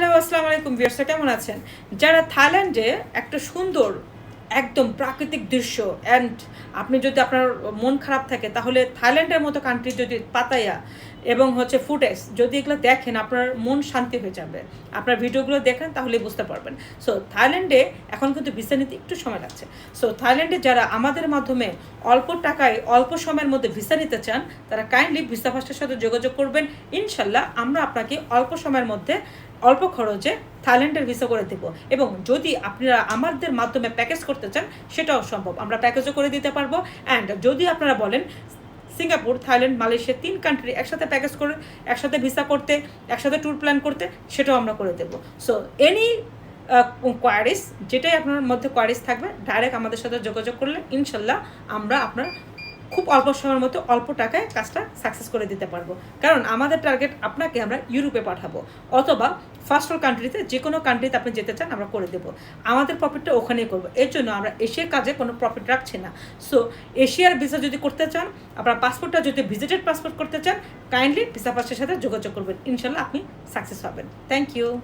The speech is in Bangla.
হ্যালো, আসসালামু আলাইকুম ভিউয়ার্সরা কেমন আছেন? যারা থাইল্যান্ডে একটা সুন্দর, একদম প্রাকৃতিক দৃশ্য অ্যান্ড আপনি যদি আপনার মন খারাপ থাকে, তাহলে থাইল্যান্ডের মতো কান্ট্রি যদি পাতায়া এবং হচ্ছে ফুটেজ যদি এগুলো দেখেন, আপনার মন শান্তি হয়ে যাবে। আপনার ভিডিওগুলো দেখেন তাহলে বুঝতে পারবেন। সো থাইল্যান্ডে এখন কিন্তু ভিসা নিতে একটু সময় লাগছে। সো থাইল্যান্ডে যারা আমাদের মাধ্যমে অল্প টাকায়, অল্প সময়ের মধ্যে ভিসা নিতে চান, তারা কাইন্ডলি ভিসা ফাস্টের সাথে যোগাযোগ করবেন। ইনশাল্লাহ আমরা আপনাকে অল্প সময়ের মধ্যে অল্প খরচে থাইল্যান্ডের ভিসা করে দেব। এবং যদি আপনারা আমাদের মাধ্যমে প্যাকেজ করতে চান, সেটাও সম্ভব। আমরা প্যাকেজও করে দিতে পারব। অ্যান্ড যদি আপনারা বলেন, সিঙ্গাপুর, থাইল্যান্ড, মালয়েশিয়া তিন কান্ট্রি একসাথে প্যাকেজ করে, একসাথে ভিসা করতে, একসাথে ট্যুর প্ল্যান করতে, সেটাও আমরা করে দেবো। সো এনি কোয়ারিস যেটাই আপনার মধ্যে কোয়ারিস থাকবে ডাইরেক্ট আমাদের সাথে যোগাযোগ করলে, ইনশাল্লাহ আমরা আপনার খুব অল্প সময়ের মধ্যে অল্প টাকায় কাজটা সাকসেস করে দিতে পারব। কারণ আমাদের টার্গেট আপনাকে আমরা ইউরোপে পাঠাবো অথবা ফার্স্ট ওয়ার্ল্ড কান্ট্রিতে যে কোনো কান্ট্রিতে আপনি যেতে চান আমরা করে দেবো। আমাদের প্রফিটটা ওখানেই করব। এর জন্য আমরা এশিয়ার কাজে কোনো প্রফিট রাখছি না। সো এশিয়ার ভিসা যদি করতে চান, আপনার পাসপোর্টটা যদি ভিজিটেড পাসপোর্ট করতে চান কাইন্ডলি ভিসা পাসের সাথে যোগাযোগ করবেন। ইনশাল্লাহ আপনি সাকসেস হবেন। Thank you